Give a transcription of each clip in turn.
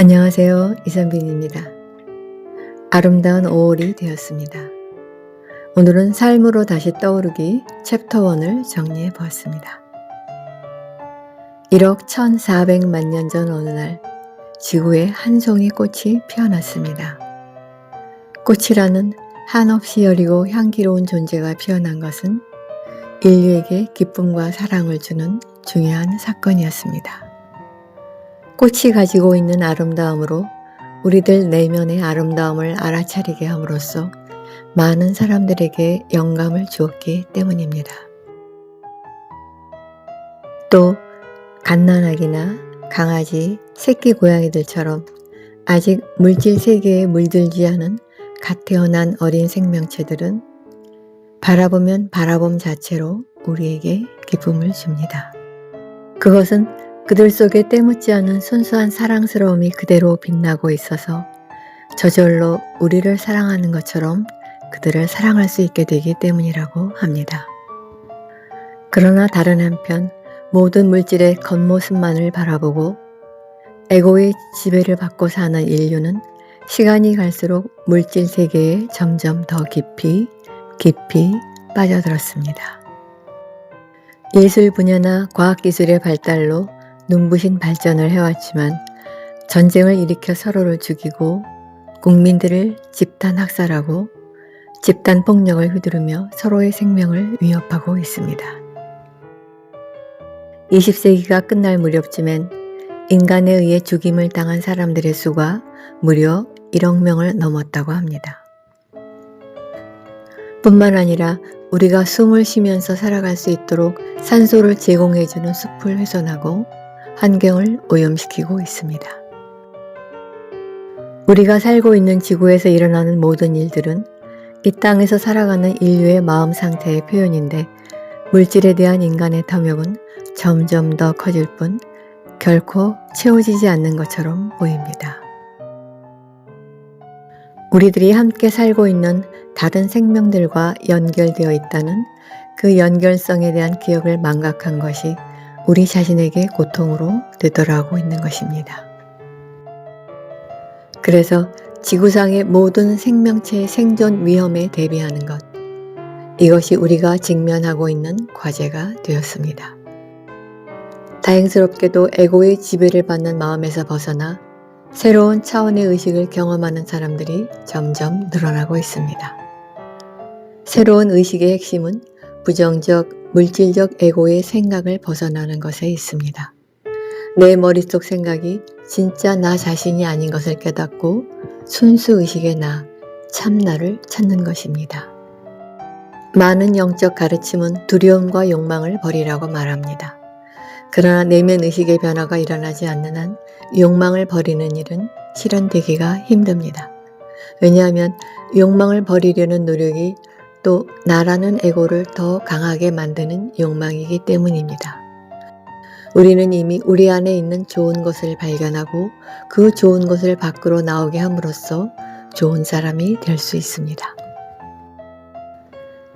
안녕하세요. 이선빈입니다. 아름다운 5월이 되었습니다. 오늘은 삶으로 다시 떠오르기 챕터 1을 정리해 보았습니다. 1억 1400만 년 전 어느 날 지구에 한 송이 꽃이 피어났습니다. 꽃이라는 한없이 여리고 향기로운 존재가 피어난 것은 인류에게 기쁨과 사랑을 주는 중요한 사건이었습니다. 꽃이 가지고 있는 아름다움으로 우리들 내면의 아름다움을 알아차리게 함으로써 많은 사람들에게 영감을 주었기 때문입니다. 또 갓난아기나 강아지, 새끼 고양이들처럼 아직 물질 세계에 물들지 않은 갓 태어난 어린 생명체들은 바라보면 바라봄 자체로 우리에게 기쁨을 줍니다. 그것은 그들 속에 때묻지 않은 순수한 사랑스러움이 그대로 빛나고 있어서 저절로 우리를 사랑하는 것처럼 그들을 사랑할 수 있게 되기 때문이라고 합니다. 그러나 다른 한편 모든 물질의 겉모습만을 바라보고 에고의 지배를 받고 사는 인류는 시간이 갈수록 물질 세계에 점점 더 깊이 깊이 빠져들었습니다. 예술 분야나 과학기술의 발달로 눈부신 발전을 해왔지만 전쟁을 일으켜 서로를 죽이고 국민들을 집단 학살하고 집단 폭력을 휘두르며 서로의 생명을 위협하고 있습니다. 20세기가 끝날 무렵쯤엔 인간에 의해 죽임을 당한 사람들의 수가 무려 1억 명을 넘었다고 합니다. 뿐만 아니라 우리가 숨을 쉬면서 살아갈 수 있도록 산소를 제공해주는 숲을 훼손하고 환경을 오염시키고 있습니다. 우리가 살고 있는 지구에서 일어나는 모든 일들은 이 땅에서 살아가는 인류의 마음 상태의 표현인데 물질에 대한 인간의 탐욕은 점점 더 커질 뿐 결코 채워지지 않는 것처럼 보입니다. 우리들이 함께 살고 있는 다른 생명들과 연결되어 있다는 그 연결성에 대한 기억을 망각한 것이 우리 자신에게 고통으로 되돌아오고 있는 것입니다. 그래서 지구상의 모든 생명체의 생존 위험에 대비하는 것, 이것이 우리가 직면하고 있는 과제가 되었습니다. 다행스럽게도 에고의 지배를 받는 마음에서 벗어나 새로운 차원의 의식을 경험하는 사람들이 점점 늘어나고 있습니다. 새로운 의식의 핵심은 부정적 물질적 에고의 생각을 벗어나는 것에 있습니다. 내 머릿속 생각이 진짜 나 자신이 아닌 것을 깨닫고 순수 의식의 나, 참나를 찾는 것입니다. 많은 영적 가르침은 두려움과 욕망을 버리라고 말합니다. 그러나 내면 의식의 변화가 일어나지 않는 한 욕망을 버리는 일은 실현되기가 힘듭니다. 왜냐하면 욕망을 버리려는 노력이 또 나라는 에고를 더 강하게 만드는 욕망이기 때문입니다. 우리는 이미 우리 안에 있는 좋은 것을 발견하고 그 좋은 것을 밖으로 나오게 함으로써 좋은 사람이 될 수 있습니다.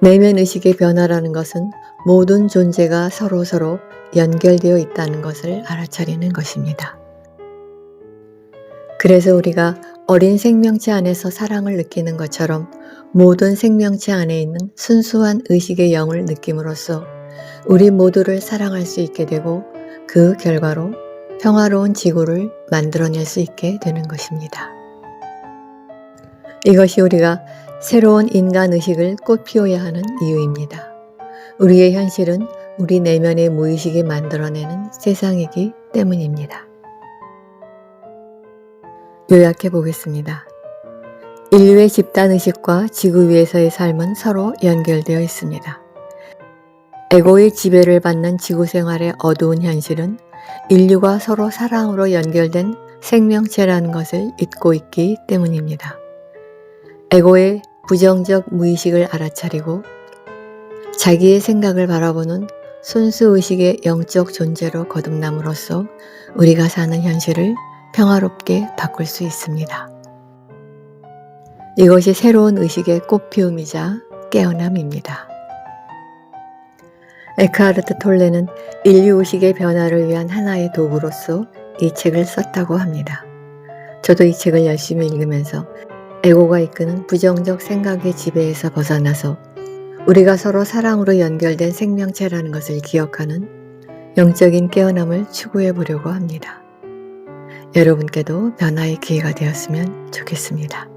내면 의식의 변화라는 것은 모든 존재가 서로서로 연결되어 있다는 것을 알아차리는 것입니다. 그래서 우리가 어린 생명체 안에서 사랑을 느끼는 것처럼 모든 생명체 안에 있는 순수한 의식의 영을 느낌으로써 우리 모두를 사랑할 수 있게 되고 그 결과로 평화로운 지구를 만들어낼 수 있게 되는 것입니다. 이것이 우리가 새로운 인간 의식을 꽃 피워야 하는 이유입니다. 우리의 현실은 우리 내면의 무의식이 만들어내는 세상이기 때문입니다. 요약해 보겠습니다. 인류의 집단의식과 지구 위에서의 삶은 서로 연결되어 있습니다. 에고의 지배를 받는 지구 생활의 어두운 현실은 인류가 서로 사랑으로 연결된 생명체라는 것을 잊고 있기 때문입니다. 에고의 부정적 무의식을 알아차리고 자기의 생각을 바라보는 순수의식의 영적 존재로 거듭남으로써 우리가 사는 현실을 평화롭게 바꿀 수 있습니다. 이것이 새로운 의식의 꽃피움이자 깨어남입니다. 에크하르트 톨레는 인류 의식의 변화를 위한 하나의 도구로서 이 책을 썼다고 합니다. 저도 이 책을 열심히 읽으면서 에고가 이끄는 부정적 생각의 지배에서 벗어나서 우리가 서로 사랑으로 연결된 생명체라는 것을 기억하는 영적인 깨어남을 추구해 보려고 합니다. 여러분께도 변화의 기회가 되었으면 좋겠습니다.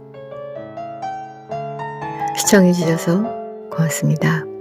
시청해 주셔서 고맙습니다.